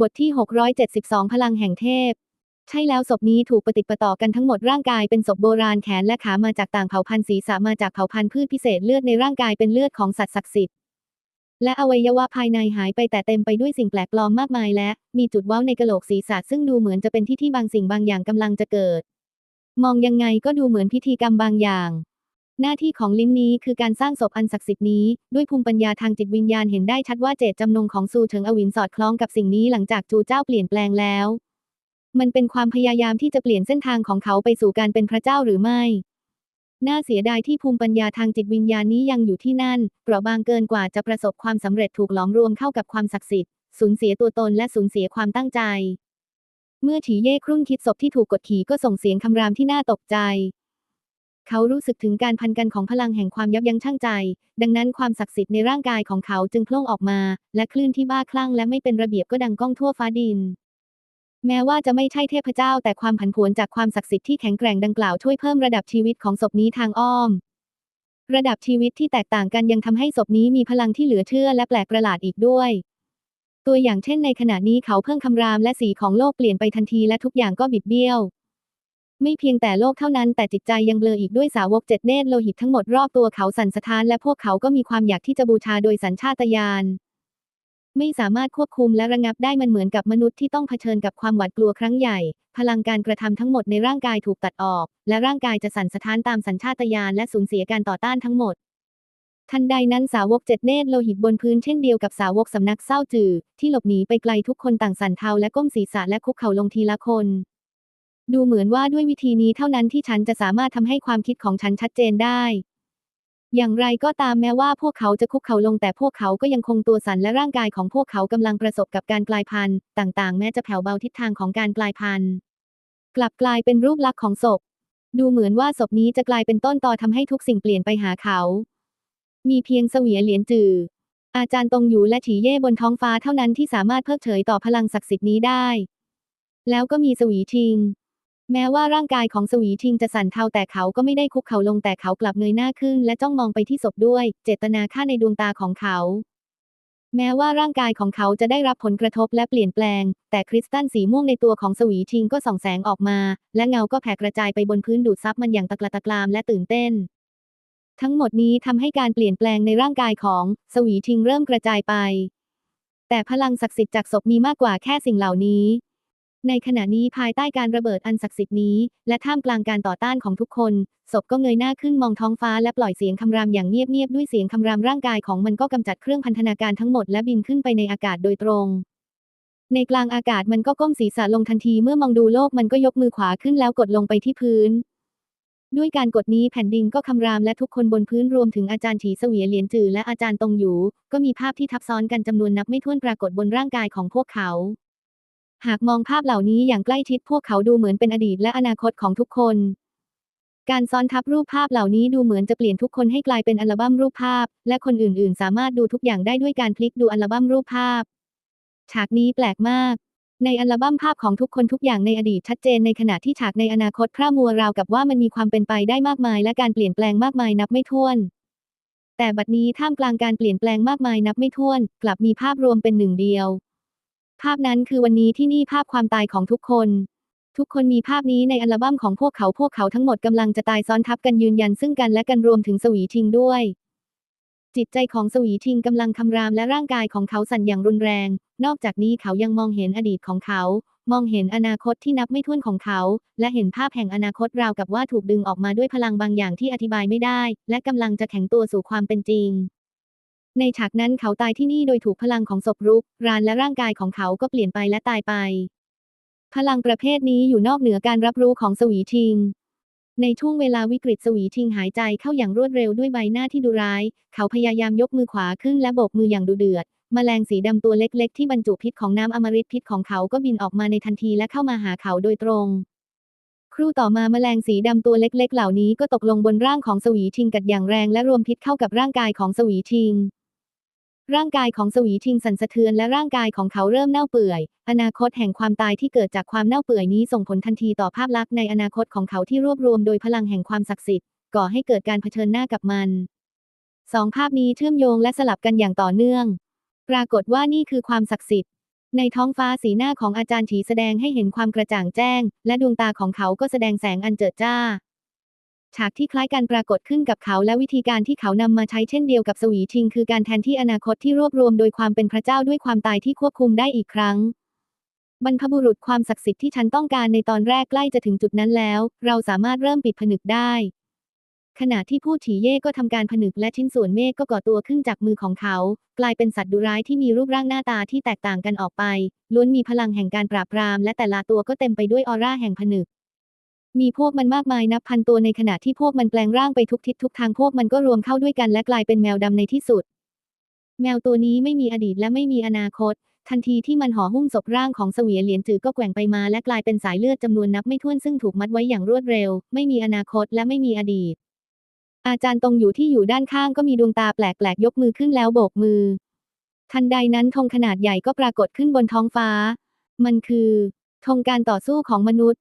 บทที่ 672 พลังแห่งเทพ ใช่แล้วศพนี้ถูกปฏิดประต่อกันทั้งหมดร่างกายเป็นศพโบราณแขนและขามาจากต่างเผ่าพันธุ์ศีรษะมาจากเผ่าพันธุ์พืชพิเศษเลือดในร่างกายเป็นเลือดของสัตว์ศักดิ์สิทธิ์และอวัยวะภายในหายไปแต่เต็มไปด้วยสิ่งแปลกปลอมมากมายและ มีจุดว้าในกะโหลกศีรษะซึ่งดูเหมือนจะเป็นที่ที่บางสิ่งบางอย่างกำลังจะเกิด มองยังไงก็ดูเหมือนพิธีกรรมบางอย่าง หน้าที่ของลิ้นนี้คือการสร้างศพอันศักดิ์สิทธิ์นี้ ด้วยภูมิปัญญาทางจิตวิญญาณเห็นได้ชัดว่าเจตจำนงของซูเฉิงอวินสอดคล้องกับสิ่งนี้หลังจากจูเจ้าเปลี่ยนแปลงแล้ว มันเป็นความพยายามที่จะเปลี่ยนเส้นทางของเขาไปสู่การเป็นพระเจ้าหรือไม่น่าเสียดายที่ภูมิปัญญาทางจิตวิญญาณนี้ยังอยู่ที่นั่น เปราะบางเกินกว่าจะประสบความสำเร็จถูกหลอมรวมเข้ากับความศักดิ์สิทธิ์ สูญเสียตัวตนและสูญเสียความตั้งใจ เมื่อฉีเย่ครุ่นคิดศพที่ถูกกดขี่ก็ส่งเสียงคำรามที่น่าตกใจ เขารู้สึกถึงการพันกันของพลังแห่งความยับยั้งชั่งใจ ดังนั้นความศักดิ์สิทธิ์ในร่างกายของเขาจึงโพล่งออกมา และคลื่นที่บ้าคลั่งและไม่เป็นระเบียบก็ดังก้องทั่วฟ้าดิน แม้ว่าจะไม่ใช่เทพเจ้า แต่ความผันผวนจากความศักดิ์สิทธิ์ที่แข็งแกร่งดังกล่าวช่วยเพิ่มระดับชีวิตของศพนี้ทางอ้อม ระดับชีวิตที่แตกต่างกันยังทำให้ศพนี้มีพลังที่เหลือเชื่อและแปลกประหลาดอีกด้วยตัวอย่างเช่นในขณะนี้เขาเพิ่งคำรามและสีของโลกเปลี่ยนไปทันทีและทุกอย่างก็บิดเบี้ยว ไม่เพียงแต่โลกเท่านั้นแต่จิตใจยังเบลออีกด้วยสาวกเจ็ดเนตรโลหิตทั้งหมดรอบตัวเขาสั่นสะท้านและพวกเขาก็มีความอยากที่จะบูชาโดยสัญชาตญาณไม่สามารถควบคุมและระงับได้มันเหมือนกับมนุษย์ที่ต้องเผชิญกับความหวาดกลัวครั้งใหญ่ พลังการกระทำทั้งหมดในร่างกายถูกตัดออก และร่างกายจะสั่นสะท้านตามสัญชาตญาณและสูญเสียการต่อต้านทั้งหมด ทันใดนั้นสาวกเจ็ดเนตรโลหิตบนพื้นเช่นเดียวกับสาวกสำนักเศร้าจือที่หลบหนีไปไกลทุกคนต่างสั่นเทาและก้มศีรษะและคุกเข่าลงทีละคน ดูเหมือนว่าด้วยวิธีนี้เท่านั้นที่ฉันจะสามารถทำให้ความคิดของฉันชัดเจนได้ อย่างไรก็ตามแม้ว่าพวกเขาจะคุกเข่าลงแต่พวกเขาก็ยังคงตัวสั่นและร่างกายของพวกเขากำลังประสบกับการกลายพันธุ์ ต่างๆ แม้จะแผ่วเบาทิศทางของการกลายพันธุ์ กลับกลายเป็นรูปลักษณ์ของศพ ดูเหมือนว่าศพนี้จะกลายเป็นต้นตอทำให้ทุกสิ่งเปลี่ยนไปหาเขา มีเพียงเสวียเหรียญจืออาจารย์ตรงอยู่และฉีเย่บนท้องฟ้าเท่านั้นที่สามารถเพิกเฉยต่อพลังศักดิ์สิทธิ์นี้ได้ แล้วก็มีสวีชิง แม้ว่าร่างกายของสวีชิงจะสั่นเทาแต่เขาก็ไม่ได้คุกเข่าลงแต่เขากลับเงยหน้าขึ้น และจ้องมองไปที่ศพด้วย เจตนาฆ่าในดวงตาของเขา แม้ว่าร่างกายของเขาจะได้รับผลกระทบและเปลี่ยนแปลง แต่คริสตัลสีม่วงในตัวของสวีชิงก็ส่องแสงออกมา และเงาก็แผ่กระจายไปบนพื้นดูดซับมันอย่างตะกละตะกรามและตื่นเต้น ทั้งหมดนี้ทำให้การเปลี่ยนแปลงในร่างกายของสวีชิงเริ่มกระจายไป แต่พลังศักดิ์สิทธิ์จากศพมีมากกว่าแค่สิ่งเหล่านี้ ในขณะนี้ภายใต้การระเบิดอันศักดิ์สิทธิ์นี้ และท่ามกลางการต่อต้านของทุกคน ศพก็เงยหน้าขึ้นมองท้องฟ้าและปล่อยเสียงคำรามอย่างเงียบๆด้วยเสียงคำรามร่างกายของมันก็กำจัดเครื่องพันธนาการทั้งหมดและบินขึ้นไปในอากาศโดยตรง ในกลางอากาศมันก็ก้มศีรษะลงทันทีเมื่อมองดูโลกมันก็ยกมือขวาขึ้นแล้วกดลงไปที่พื้น ด้วยการกดนี้แผ่นดินก็คำรามและทุกคนบนพื้นรวมถึงอาจารย์ฉีเสวียเหรียญจือและอาจารย์ตงหยู ก็มีภาพที่ทับซ้อนกันจำนวนนับไม่ถ้วนปรากฏบนร่างกายของพวกเขา หากมองภาพเหล่านี้อย่างใกล้ชิดพวกเขาดูเหมือนเป็นอดีตและอนาคตของทุกคน การซ้อนทับรูปภาพเหล่านี้ดูเหมือนจะเปลี่ยนทุกคนให้กลายเป็นอัลบั้มรูปภาพ และคนอื่นๆ สามารถดูทุกอย่างได้ด้วยการคลิกดูอัลบั้มรูปภาพ ฉากนี้แปลกมาก ในอัลบั้มภาพของทุกคนทุกอย่างในอดีตชัดเจนในขณะที่ฉากในอนาคตพร่ามัวราวกับว่ามันมีความเป็นไปได้มากมาย และการเปลี่ยนแปลงมากมายนับไม่ถ้วนแต่บัดนี้ท่ามกลางการเปลี่ยนแปลงมากมายนับไม่ถ้วน กลับมีภาพรวมเป็นหนึ่งเดียว ภาพนั้นคือวันนี้ที่นี่ภาพความตายของทุกคน ทุกคนมีภาพนี้ในอัลบั้มของพวกเขาพวกเขาทั้งหมดกำลังจะตายซ้อนทับกันยืนยันซึ่งกันและกันรวมถึงสวีทิงด้วย จิตใจของสวีทิงกำลังคำรามและร่างกายของเขาสั่นอย่างรุนแรง นอกจากนี้เขายังมองเห็นอดีตของเขา มองเห็นอนาคตที่นับไม่ถ้วนของเขา และเห็นภาพแห่งอนาคตราวกับว่าถูกดึงออกมาด้วยพลังบางอย่างที่อธิบายไม่ได้ และกำลังจะแข็งตัวสู่ความเป็นจริง ในฉากนั้นเขาตายที่นี่โดยถูกพลังของศพรุกรานและร่างกายของเขาก็เปลี่ยนไปและตายไป พลังประเภทนี้อยู่นอกเหนือการรับรู้ของสวีทิง ในช่วงเวลาวิกฤตสวีทิงหายใจเข้าอย่างรวดเร็วด้วยใบหน้าที่ดูร้าย เขาพยายามยกมือขวาขึ้นและโบกมืออย่างดุเดือดแมลงสีดำตัวเล็กๆ ที่บรรจุพิษของน้ำอมฤตพิษของเขาก็บินออกมาในทันทีและเข้ามาหาเขาโดยตรง ครู่ต่อมาแมลงสีดำตัวเล็กๆ เหล่านี้ก็ตกลงบนร่างของสวีทิงกัดอย่างแรงและรวมพิษเข้ากับร่างกายของสวีทิง ร่างกายของสวีทิงสั่นสะเทือนและร่างกายของเขาเริ่มเน่าเปื่อย อนาคตแห่งความตายที่เกิดจากความเน่าเปื่อยนี้ส่งผลทันทีต่อภาพลักษณ์ในอนาคตของเขาที่รวบรวมโดยพลังแห่งความศักดิ์สิทธิ์ก่อให้เกิดการเผชิญหน้ากับมันสองภาพนี้เชื่อมโยงและสลับกันอย่างต่อเนื่อง ปรากฏว่านี่คือความศักดิ์สิทธิ์ ในท้องฟ้าสีหน้าของอาจารย์ฉีแสดงให้เห็นความกระจ่างแจ้ง และดวงตาของเขาก็แสดงแสงอันเจิดจ้า ฉากที่คล้ายกันปรากฏขึ้นกับเขาและวิธีการที่เขานำมาใช้เช่นเดียวกับสวีชิง คือการแทนที่อนาคตที่รวบรวมโดยความเป็นพระเจ้าด้วยความตายที่ควบคุมได้อีกครั้ง บรรพบุรุษความศักดิ์สิทธิ์ที่ฉันต้องการในตอนแรกใกล้จะถึงจุดนั้นแล้ว เราสามารถเริ่มปิดผนึกได้ ขณะที่ผู้ฉีเย่ก็ทำการผนึกและชิ้นส่วนเมฆก็ก่อตัวขึ้นจากมือของเขา กลายเป็นสัตว์ดุร้ายที่มีรูปร่างหน้าตาที่แตกต่างกันออกไป ล้วนมีพลังแห่งการปราบปราม และแต่ละตัวก็เต็มไปด้วยออร่าแห่งผนึก มีพวกมันมากมายนับพันตัวในขณะที่พวกมันแปลงร่างไปทุกทิศทุกทางพวกมันก็รวมเข้าด้วยกันและกลายเป็นแมวดำในที่สุด แมวตัวนี้ไม่มีอดีตและไม่มีอนาคต ทันทีที่มันห่อหุ้มศพร่างของเสวียเหรียญจือก็แกว่งไปมาและกลายเป็นสายเลือดจำนวนนับไม่ถ้วนซึ่งถูกมัดไว้อย่างรวดเร็ว ไม่มีอนาคตและไม่มีอดีต อาจารย์ตรงอยู่ที่อยู่ด้านข้างก็มีดวงตาแปลกๆยกมือขึ้นแล้วโบกมือ ทันใดนั้นธงขนาดใหญ่ก็ปรากฏขึ้นบนท้องฟ้า มันคือธงการต่อสู้ของมนุษย์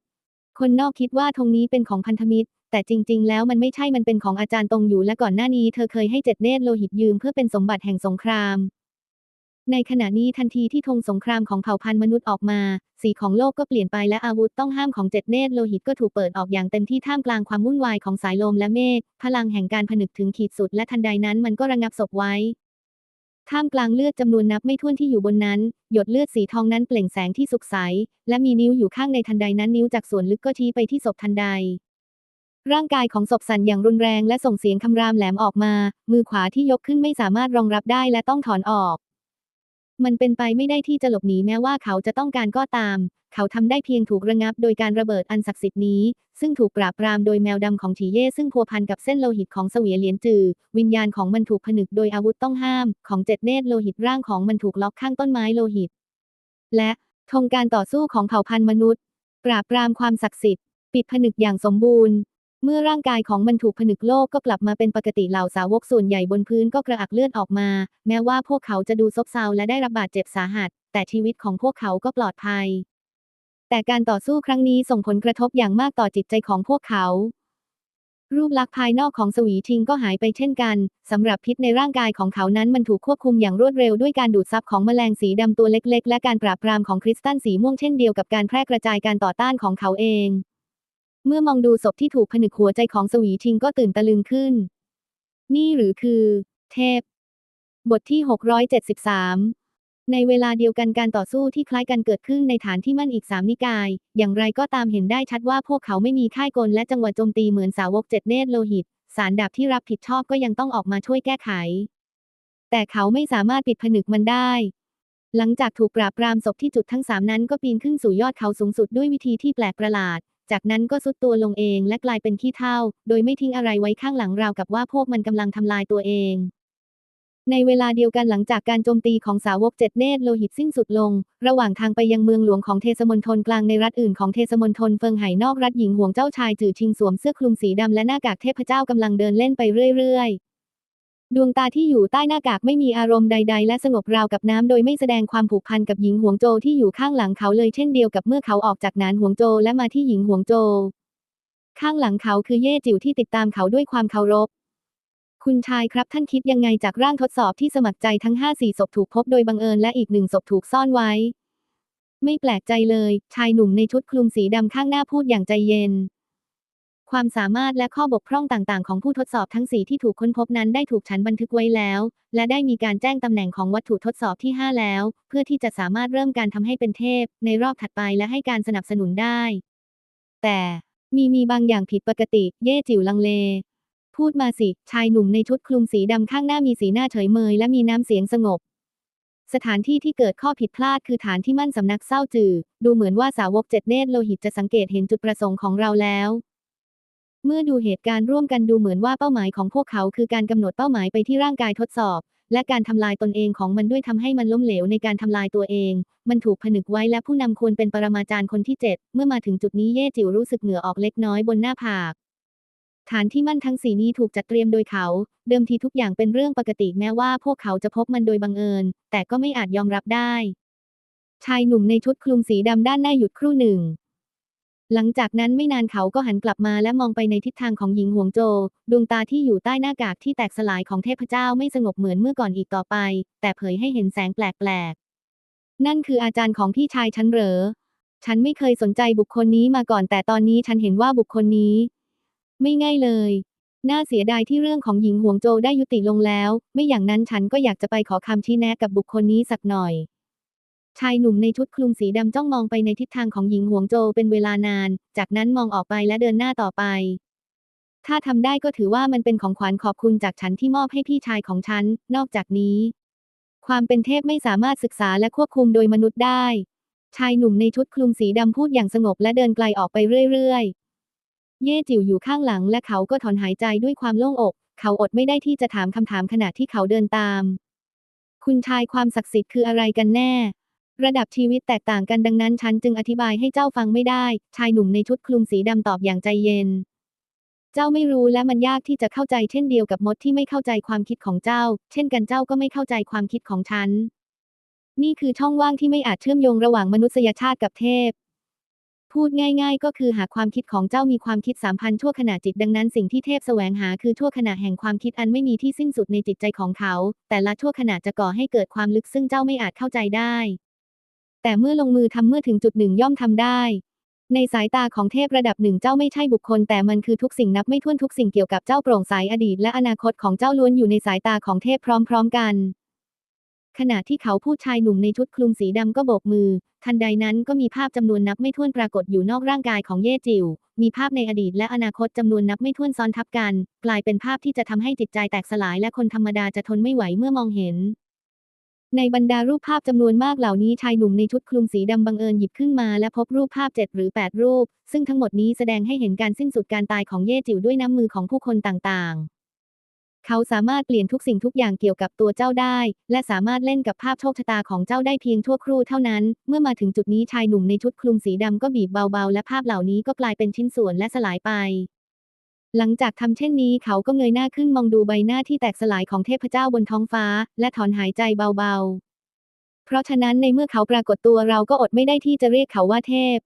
คนนอกคิดว่าธงนี้เป็นของพันธมิตร แต่จริง ๆ แล้วมันไม่ใช่มันเป็นของอาจารย์ตรงอยู่และก่อนหน้านี้เธอเคยให้เจ็ดเนตรโลหิตยืมเพื่อเป็นสมบัติแห่งสงคราม ในขณะนี้ทันทีที่ธงสงครามของเผ่าพันธุ์มนุษย์ออกมา สีของโลกก็เปลี่ยนไปและอาวุธต้องห้ามของเจ็ดเนตรโลหิตก็ถูกเปิดออกอย่างเต็มที่ท่ามกลางความวุ่นวายของสายลมและเมฆพลังแห่งการผนึกถึงขีดสุดและทันใดนั้นมันก็ระงับศพไว้ ท่ามกลางเลือดจำนวนนับไม่ถ้วนที่อยู่บนนั้น หยดเลือดสีทองนั้นเปล่งแสงที่สุกใส และมีนิ้วอยู่ข้างในทันใดนั้นนิ้วจากส่วนลึกก็ชี้ไปที่ศพทันใด ร่างกายของศพสั่นอย่างรุนแรงและส่งเสียงคำรามแหลมออกมา มือขวาที่ยกขึ้นไม่สามารถรองรับได้และต้องถอนออก มันเป็นไปไม่ได้ที่จะหลบหนีแม้ว่าเขาจะต้องการก็ตาม เขาทำได้เพียงถูกระงับโดยการระเบิดอันศักดิ์สิทธิ์นี้ ซึ่งถูกปราบปรามโดยแมวดำของฉีเย่ซึ่งพัวพันกับเส้นโลหิตของเสวียเหรียญจือ วิญญาณของมันถูกผนึกโดยอาวุธต้องห้าม ของเจ็ดเนตรโลหิตร่างของมันถูกล็อกข้างต้นไม้โลหิต และธงการต่อสู้ของเผ่าพันธุ์มนุษย์ ปราบปรามความศักดิ์สิทธิ์ ปิดผนึกอย่างสมบูรณ์ เมื่อร่างกายของมันถูกผนึกโลกก็กลับมาเป็นปกติเหล่าสาวกส่วนใหญ่บนพื้นก็กระอักเลือดออกมา แม้ว่าพวกเขาจะดูซบเซาและได้รับบาดเจ็บสาหัส แต่ชีวิตของพวกเขาก็ปลอดภัย แต่การต่อสู้ครั้งนี้ส่งผลกระทบอย่างมากต่อจิตใจของพวกเขา รูปลักษณ์ภายนอกของสวีทิงก็หายไปเช่นกันสำหรับพิษในร่างกายของเขานั้นมันถูกควบคุมอย่างรวดเร็วด้วยการดูดซับของแมลงสีดำตัวเล็ก ๆ และการปราบปรามของคริสตัลสีม่วงเช่นเดียวกับการแพร่กระจายการต่อต้านของเขาเอง เมื่อมองดูศพที่ถูกผนึกหัวใจของสวีทิงก็ตื่นตะลึงขึ้น นี่หรือคือ เทพ บทที่ 673 ในเวลาเดียวกันการต่อสู้ที่คล้ายกันเกิดขึ้นในฐานที่มั่นอีกสามนิกาย อย่างไรก็ตามเห็นได้ชัดว่าพวกเขาไม่มีค่ายกลและจังหวะโจมตีเหมือนสาวกเจ็ดเนตรโลหิต สารดาบที่รับผิดชอบก็ยังต้องออกมาช่วยแก้ไข แต่เขาไม่สามารถปิดผนึกมันได้หลังจากถูกปราบปรามศพที่จุดทั้งสามนั้นก็ปีนขึ้นสู่ยอดเขาสูงสุดด้วยวิธีที่แปลกประหลาด จากนั้นก็สุดตัวลงเองและกลายเป็นขี้เถ้าโดยไม่ทิ้งอะไรไว้ข้างหลังราวกับว่าพวกมันกำลังทำลายตัวเอง ในเวลาเดียวกันหลังจากการโจมตีของสาวกเจ็ดเนตรโลหิตสิ้นสุดลง ระหว่างทางไปยังเมืองหลวงของเทศมนทนกลางในรัฐอื่นของเทศมนทนเฟิงไห่นอกรัฐหญิงห่วงเจ้าชายจื่อชิงสวมเสื้อคลุมสีดำและหน้ากากเทพเจ้ากำลังเดินเล่นไปเรื่อยๆ ดวงตาที่อยู่ใต้หน้ากากไม่มีอารมณ์ใด ๆ และสงบราวกับน้ำโดยไม่แสดงความผูกพันกับหญิงหวงโจที่อยู่ข้างหลังเขาเลยเช่นเดียวกับเมื่อเขาออกจากนานหวงโจและมาที่หญิงหวงโจ ข้างหลังเขาคือเย่จิ๋วที่ติดตามเขาด้วยความเคารพ คุณชายครับท่านคิดยังไงจากร่างทดสอบที่สมัครใจทั้งห้าสี่ศพถูกพบโดยบังเอิญและอีกหนึ่งศพถูกซ่อนไว้ ไม่แปลกใจเลย ชายหนุ่มในชุดคลุมสีดำข้างหน้าพูดอย่างใจเย็น ความสามารถและข้อบกพร่องต่างๆ ของผู้ทดสอบทั้งสี่ที่ถูกค้นพบนั้นได้ถูกฉันบันทึกไว้แล้ว และได้มีการแจ้งตำแหน่งของวัตถุทดสอบที่ 5 แล้ว เพื่อที่จะสามารถเริ่มการทำให้เป็นเทพ ในรอบถัดไปและให้การสนับสนุนได้ แต่มีมีบางอย่างผิดปกติ เย่จิ๋วลังเล พูดมาสิ ชายหนุ่มในชุดคลุมสีดำข้างหน้ามีสีหน้าเฉยเมยและมีน้ำเสียงสงบสถานที่ที่เกิดข้อผิดพลาดคือฐานที่มั่นสำนักเศร้าจือ ดูเหมือนว่าสาวกเจ็ดเนตรโลหิตจะสังเกตเห็นจุดประสงค์ของเราแล้ว เมื่อดูเหตุการณ์ร่วมกันดูเหมือนว่าเป้าหมายของพวกเขาคือการกำหนดเป้าหมายไปที่ร่างกายทดสอบ และการทำลายตนเองของมันด้วยทำให้มันล้มเหลวในการทำลายตัวเอง มันถูกผนึกไว้และผู้นำควรเป็นปรมาจารย์คนที่เจ็ดเมื่อมาถึงจุดนี้เย่จิ๋วรู้สึกเหงื่อออกเล็กน้อยบนหน้าผาก ฐานที่มั่นทั้งสีนี้ถูกจัดเตรียมโดยเขา เดิมทีทุกอย่างเป็นเรื่องปกติแม้ว่าพวกเขาจะพบมันโดยบังเอิญ แต่ก็ไม่อาจยอมรับได้ ชายหนุ่มในชุดคลุมสีดำด้านหน้าหยุดครู่หนึ่ง หลังจากนั้นไม่นานเขาก็หันกลับมาและมองไปในทิศทางของหญิงหวงโจ ดวงตาที่อยู่ใต้หน้ากากที่แตกสลายของเทพเจ้าไม่สงบเหมือนเมื่อก่อนอีกต่อไป แต่เผยให้เห็นแสงแปลกๆ นั่นคืออาจารย์ของพี่ชายฉันเหรอ ฉันไม่เคยสนใจบุคคลนี้มาก่อน แต่ตอนนี้ฉันเห็นว่าบุคคลนี้ ไม่ง่ายเลย น่าเสียดายที่เรื่องของหญิงหวงโจได้ยุติลงแล้ว ไม่อย่างนั้นฉันก็อยากจะไปขอคำชี้แนะกับบุคคลนี้สักหน่อย ชายหนุ่มในชุดคลุมสีดำจ้องมองไปในทิศทางของหญิงหวงโจเป็นเวลานาน จากนั้นมองออกไปและเดินหน้าต่อไป ถ้าทำได้ก็ถือว่ามันเป็นของขวัญขอบคุณจากฉันที่มอบให้พี่ชายของฉัน นอกจากนี้ ความเป็นเทพไม่สามารถศึกษาและควบคุมโดยมนุษย์ได้ ชายหนุ่มในชุดคลุมสีดำพูดอย่างสงบและเดินไกลออกไปเรื่อยๆ เย่จิ๋วอยู่ข้างหลังและเขาก็ถอนหายใจด้วยความโล่งอก เขาอดไม่ได้ที่จะถามคำถามขณะที่เขาเดินตาม คุณชายความศักดิ์สิทธิ์คืออะไรกันแน่ ระดับชีวิตแตกต่างกันดังนั้นฉันจึงอธิบายให้เจ้าฟังไม่ได้ ชายหนุ่มในชุดคลุมสีดำตอบอย่างใจเย็น เจ้าไม่รู้และมันยากที่จะเข้าใจเช่นเดียวกับมดที่ไม่เข้าใจความคิดของเจ้า เช่นกันเจ้าก็ไม่เข้าใจความคิดของฉัน นี่คือช่องว่างที่ไม่อาจเชื่อมโยงระหว่างมนุษยชาติกับเทพ พูดง่าย ๆ ก็คือหากความคิดของเจ้ามีความคิดสามพันชั่วขณะจิตดังนั้นสิ่งที่เทพแสวงหาคือชั่วขณะแห่งความคิดอันไม่มีที่สิ้นสุดในจิตใจของเขา แต่ละชั่วขณะจะก่อให้เกิดความลึกซึ่งเจ้าไม่อาจเข้าใจได้ แต่เมื่อลงมือทำเมื่อถึงจุดหนึ่งย่อมทำได้ ในสายตาของเทพระดับหนึ่งเจ้าไม่ใช่บุคคล แต่มันคือทุกสิ่งนับไม่ถ้วนทุกสิ่งเกี่ยวกับเจ้าโปร่งใสอดีต และอนาคตของเจ้าล้วนอยู่ในสายตาของเทพพร้อม ๆ กัน ขณะที่เขาพูดชายหนุ่มในชุดคลุมสีดำก็โบกมือ ทันใดนั้นก็มีภาพจำนวนนับไม่ถ้วนปรากฏอยู่นอกร่างกายของเย่จิวมีภาพในอดีตและอนาคตจำนวนนับไม่ถ้วนซ้อนทับกัน กลายเป็นภาพที่จะทำให้จิตใจแตกสลายและคนธรรมดาจะทนไม่ไหวเมื่อมองเห็น ในบรรดารูปภาพจำนวนมากเหล่านี้ชายหนุ่มในชุดคลุมสีดำบังเอิญหยิบขึ้นมาและพบรูปภาพ7หรือ 8 รูป ซึ่งทั้งหมดนี้แสดงให้เห็นการสิ้นสุดการตายของเย่จิ๋วด้วยน้ำมือของผู้คนต่างๆ เขาสามารถเปลี่ยนทุกสิ่งทุกอย่างเกี่ยวกับตัวเจ้าได้ และสามารถเล่นกับภาพโชคชะตาของเจ้าได้เพียงชั่วครู่เท่านั้น เมื่อมาถึงจุดนี้ชายหนุ่มในชุดคลุมสีดำก็บีบเบาๆ และภาพเหล่านี้ก็กลายเป็นชิ้นส่วนและสลายไป หลังจากทำเช่นนี้เขาก็เงยหน้าขึ้นมองดูใบหน้าที่แตกสลายของเทพเจ้าบนท้องฟ้า และถอนหายใจเบาๆ เพราะฉะนั้นในเมื่อเขาปรากฏตัวเราก็อดไม่ได้ที่จะเรียกเขาว่าเทพ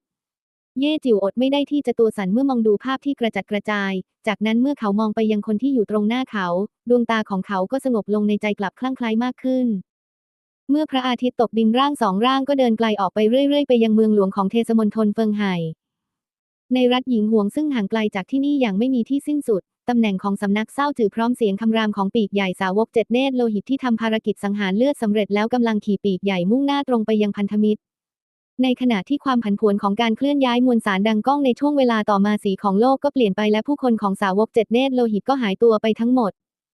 เย่จิ๋วอดไม่ได้ที่จะตัวสั่นเมื่อมองดูภาพที่กระจัดกระจาย จากนั้นเมื่อเขามองไปยังคนที่อยู่ตรงหน้าเขา ดวงตาของเขาก็สงบลงในใจกลับคลั่งไคล้มากขึ้นเมื่อพระอาทิตย์ตกดินร่างสองร่างก็เดินไกลออกไปเรื่อยๆ ไปยังเมืองหลวงของเทสมณฑลเฟิงไห่ ในรัฐหญิงห่วงซึ่งห่างไกลจากที่นี่อย่างไม่มีที่สิ้นสุด ตำแหน่งของสำนักเศร้าจือพร้อมเสียงคำรามของปีกใหญ่สาวกเจ็ดเนตรโลหิตที่ทำภารกิจสังหารเลือดสำเร็จแล้วกำลังขี่ปีกใหญ่มุ่งหน้าตรงไปยังพันธมิตร ในขณะที่ความผันผวนของการเคลื่อนย้ายมวลสารดังก้องในช่วงเวลาต่อมาสีของโลกก็เปลี่ยนไปและผู้คนของสาวกเจ็ดเนตรโลหิตก็หายตัวไปทั้งหมด